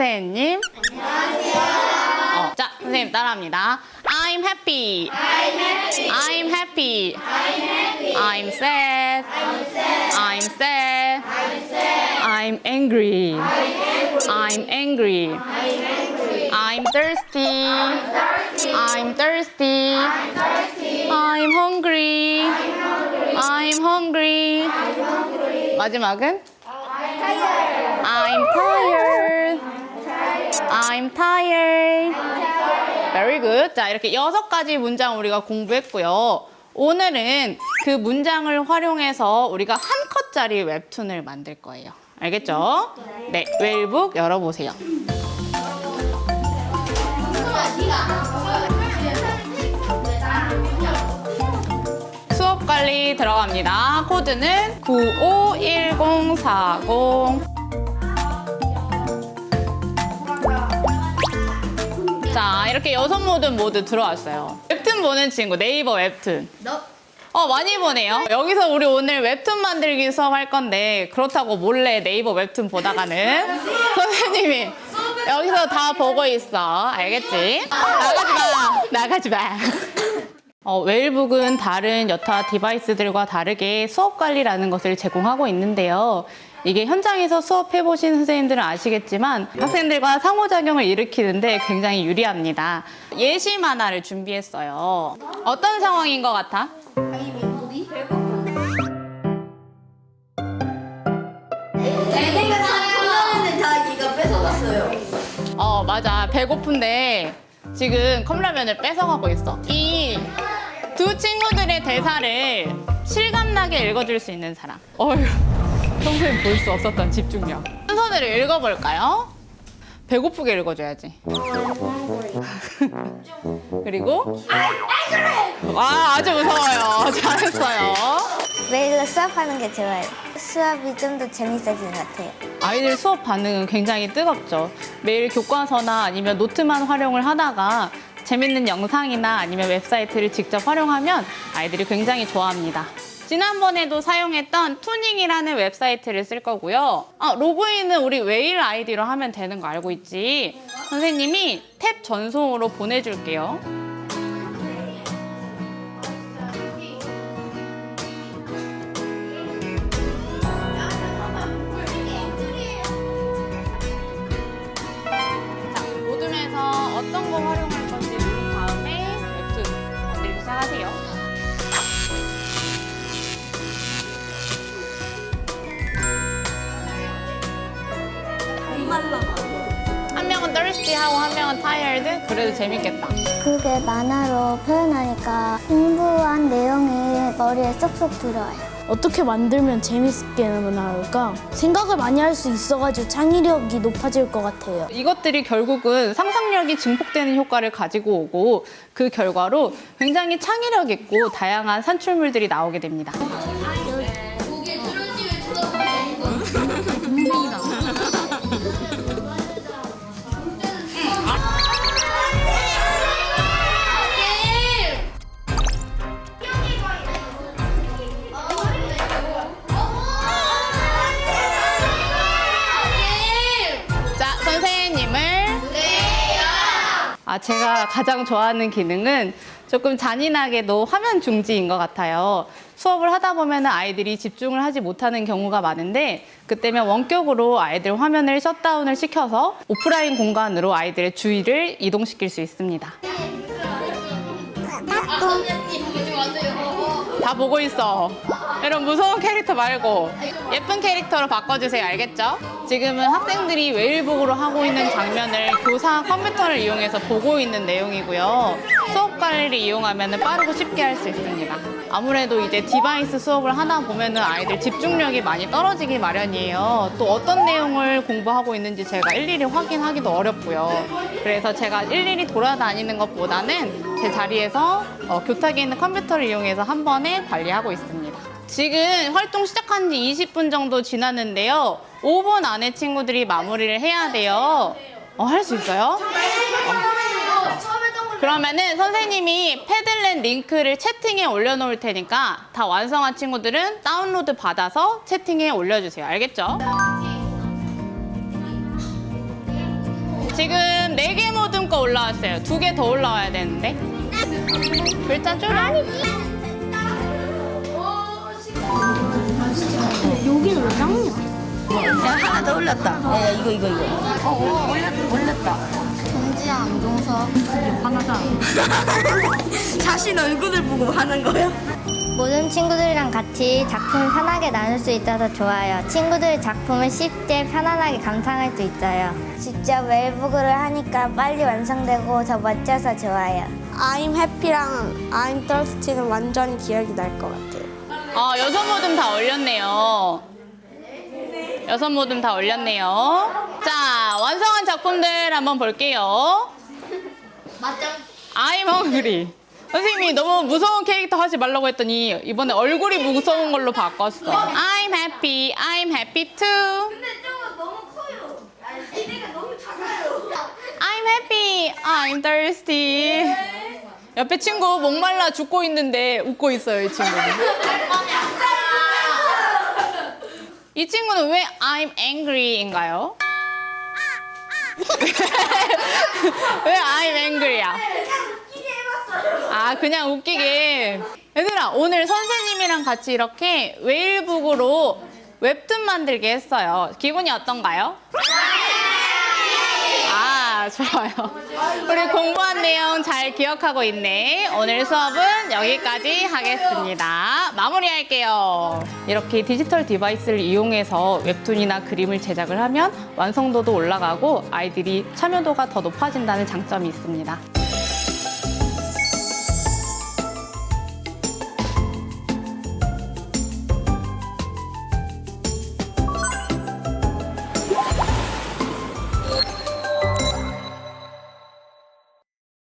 선생님. 안녕하세요. 어, 자, 선생님 따라합니다. I'm happy. I'm happy. I'm happy. I'm happy. I'm sad. I'm sad. I'm sad. I'm sad. I'm angry. I'm angry. I'm angry. I'm thirsty. I'm thirsty. I'm thirsty. I'm hungry. I'm hungry. 마지막은 I'm tired. I'm tired. Very good. 자, 이렇게 여섯 가지 문장 우리가 공부했고요. 오늘은 그 문장을 활용해서 우리가 한 컷짜리 웹툰을 만들 거예요. 알겠죠? 네, 웨일북 열어보세요. 수업 관리 들어갑니다. 코드는 951040. 자, 이렇게 여섯 모드 모두 들어왔어요. 웹툰 보는 친구, 네이버 웹툰. 어, 많이 보네요. 여기서 우리 오늘 웹툰 만들기 수업 할 건데, 그렇다고 몰래 네이버 웹툰 보다가는 선생님이 여기서 다 보고 있어. 알겠지? 나가지 마! 나가지 마! 어, 웨일북은 다른 여타 디바이스들과 다르게 수업 관리라는 것을 제공하고 있는데요. 이게 현장에서 수업해보신 선생님들은 아시겠지만 학생들과 상호작용을 일으키는데 굉장히 유리합니다. 예시 만화를 준비했어요. 어떤 상황인 것 같아? 애들가 사탕하는데 다 이거 뺏어갔어요. 어, 맞아. 배고픈데 지금 컵라면을 뺏어가고 있어. 이 두 친구들의 대사를 실감나게 읽어줄 수 있는 사람. 어휴, 평소에 볼 수 없었던 집중력. 순서대로 읽어볼까요? 배고프게 읽어줘야지. 그리고 와 아주 무서워요. 잘했어요. 매일 수업하는 게 좋아요. 수업이 좀 더 재밌어진 것 같아요. 아이들 수업 반응은 굉장히 뜨겁죠. 매일 교과서나 아니면 노트만 활용을 하다가 재밌는 영상이나 아니면 웹사이트를 직접 활용하면 아이들이 굉장히 좋아합니다. 지난번에도 사용했던 투닝이라는 웹사이트를 쓸 거고요. 아, 로그인은 우리 웨일 아이디로 하면 되는 거 알고 있지? 선생님이 탭 전송으로 보내줄게요. 자, 모둠에서 어떤 거 활용 한 명은 thirsty 하고 한 명은 tired? 그래도 재밌겠다. 그게 만화로 표현하니까 공부한 내용이 머리에 쏙쏙 들어와요. 어떻게 만들면 재밌게 나올까? 생각을 많이 할 수 있어가지고 창의력이 높아질 것 같아요. 이것들이 결국은 상상력이 증폭되는 효과를 가지고 오고 그 결과로 굉장히 창의력 있고 다양한 산출물들이 나오게 됩니다. 아, 제가 가장 좋아하는 기능은 조금 잔인하게도 화면 중지인 것 같아요. 수업을 하다 보면 아이들이 집중을 하지 못하는 경우가 많은데 그때면 원격으로 아이들 화면을 셧다운을 시켜서 오프라인 공간으로 아이들의 주의를 이동시킬 수 있습니다. 다 보고 있어. 이런 무서운 캐릭터 말고 예쁜 캐릭터로 바꿔주세요. 알겠죠? 지금은 학생들이 웨일북으로 하고 있는 장면을 교사 컴퓨터를 이용해서 보고 있는 내용이고요. 수업 관리를 이용하면 빠르고 쉽게 할 수 있습니다. 아무래도 이제 디바이스 수업을 하다 보면은 아이들 집중력이 많이 떨어지기 마련이에요. 또 어떤 내용을 공부하고 있는지 제가 일일이 확인하기도 어렵고요. 그래서 제가 일일이 돌아다니는 것보다는 제 자리에서 어, 교탁에 있는 컴퓨터를 이용해서 한 번에 관리하고 있습니다. 지금 활동 시작한 지 20분 정도 지났는데요. 5분 안에 친구들이 마무리를 해야 돼요. 어, 할 수 있어요? 그러면은 선생님이 패들렛 링크를 채팅에 올려놓을 테니까 다 완성한 친구들은 다운로드 받아서 채팅에 올려주세요. 알겠죠? 지금 네 개 모듬 거 올라왔어요. 두 개 더 올라와야 되는데. 글자 줄여. 여기는 왜 작냐? 야, 하나 더 올렸다. 야, 야, 이거, 이거, 이거. 어, 어, 올렸, 올렸다. 동지야 안동석 자신 얼굴을 보고 하는 거야? 모든 친구들이랑 같이 작품을 편하게 나눌 수 있어서 좋아요. 친구들 작품을 쉽게 편안하게 감상할 수 있어요. 직접 웰북을 하니까 빨리 완성되고 더 멋져서 좋아요. I'm happy랑 I'm thirsty는 완전히 기억이 날 것 같아요. 어, 여섯 모듬 다 올렸네요. 여섯 모듬 다 올렸네요. 자, 완성한 작품들 한번 볼게요. 맞죠? I'm hungry. 선생님이 너무 무서운 캐릭터 하지 말라고 했더니 이번에 얼굴이 무서운 걸로 바꿨어. I'm happy. I'm happy too. 근데 저거 너무 커요. 아니, 기대가 너무 작아요. I'm happy. I'm thirsty. 옆에 친구 목말라 죽고 있는데 웃고 있어요, 이 친구는. 이 친구는 왜 I'm angry인가요? 왜 I'm angry야? 아, 그냥 웃기게. 얘들아, 오늘 선생님이랑 같이 이렇게 웨일북으로 웹툰 만들게 했어요. 기분이 어떤가요? 아, 좋아요. 우리 공부한 내용 잘 기억하고 있네. 오늘 수업은 여기까지 하겠습니다. 마무리할게요. 이렇게 디지털 디바이스를 이용해서 웹툰이나 그림을 제작을 하면 완성도도 올라가고 아이들이 참여도가 더 높아진다는 장점이 있습니다.